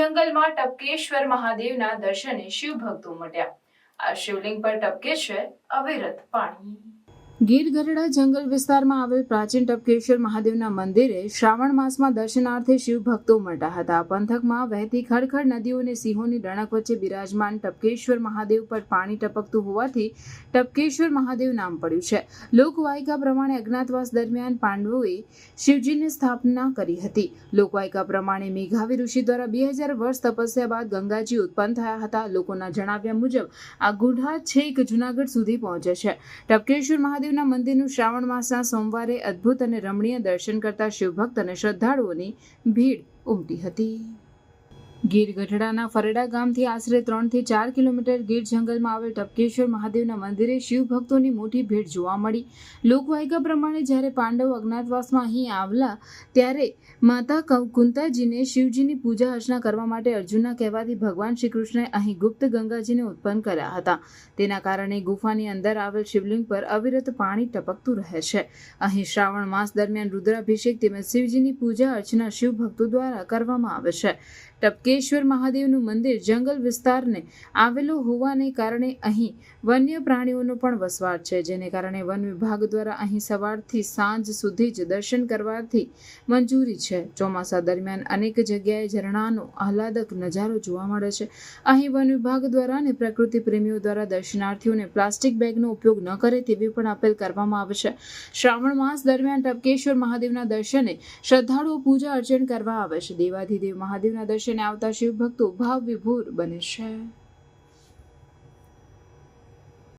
જંગલમાં ટપકેશ્વર મહાદેવના દર્શને શિવ ભક્તો મટ્યા આ શિવલિંગ પર ટપકે છે અવિરત પાણી. ગીર ગરડા જંગલ વિસ્તારમાં આવેલ પ્રાચીન ટપકેશ્વર મહાદેવના મંદિરે શ્રાવણ માસમાં દર્શનાર્થે શિવ ભક્તો ઉમટ્યા હતા. પંથકમાં વહેતી ખડખડ નદીઓ અને સિંહોની ડણક વચ્ચે બિરાજમાન ટપકેશ્વર મહાદેવ પર પાણી ટપકતું હોવાથી ટપકેશ્વર મહાદેવ નામ પડ્યું છે. લોકવાયકા પ્રમાણે અજ્ઞાતવાસ દરમિયાન પાંડવોએ શિવજીની સ્થાપના કરી હતી. લોકવાયકા પ્રમાણે મેઘાવી ઋષિ દ્વારા બે હજાર વર્ષ તપસ્યા બાદ ગંગાજી ઉત્પન્ન થયા હતા. લોકોના જણાવ્યા મુજબ આ ગુઢા છેક જુનાગઢ સુધી પહોંચે છે. ટપકેશ્વર મહાદેવના મંદિરનું શ્રાવણ માસના સોમવારે અદ્ભુત અને રમણીય દર્શન કરતા શિવભક્ત અને શ્રદ્ધાળુઓની ભીડ ઉમટી હતી. ગીર ગઢડાના ફરડા ગામથી આશરે ત્રણથી ચાર કિલોમીટર ગીર જંગલમાં આવેલ ટપકેશ્વર મહાદેવના મંદિરે શિવ ભક્તોની મોટી ભીડ જોવા મળી. લોકવાયકા પ્રમાણે જ્યારે પાંડવ અજ્ઞાતવાસમાં અહીં આવલા, ત્યારે માતા કુંતાજીને શિવજીની પૂજા અર્ચના કરવા માટે અર્જુનના કહેવાથી ભગવાન શ્રી કૃષ્ણએ અહીં ગુપ્ત ગંગાજીને ઉત્પન્ન કર્યા હતા. તેના કારણે ગુફાની અંદર આવેલ શિવલિંગ પર અવિરત પાણી ટપકતું રહે છે. અહીં શ્રાવણ માસ દરમિયાન રુદ્રાભિષેક તેમજ શિવજીની પૂજા અર્ચના શિવ ભક્તો દ્વારા કરવામાં આવે છે. ટપકેશ્વર મહાદેવનું મંદિર જંગલ વિસ્તારને આવેલું હોવાને કારણે અહીં વન્ય પ્રાણીઓનો પણ વસવાટ છે, જેને કારણે વન વિભાગ દ્વારા અહીં સવારથી સાંજ સુધી જ દર્શન કરવાથી મંજૂરી છે. ચોમાસા દરમિયાન અનેક જગ્યાએ ઝરણાનો આહલાદક નજારો જોવા મળે છે. અહીં વન વિભાગ દ્વારા અને પ્રકૃતિ પ્રેમીઓ દ્વારા દર્શનાર્થીઓને પ્લાસ્ટિક બેગનો ઉપયોગ ન કરે તેવી પણ અપીલ કરવામાં આવે છે. શ્રાવણ માસ દરમિયાન ટપકેશ્વર મહાદેવના દર્શને શ્રદ્ધાળુઓ પૂજા અર્ચન કરવા આવે છે. દેવાધિદેવ મહાદેવના દર્શને આવતા શિવ ભક્તો ભાવ વિભોર બને છે.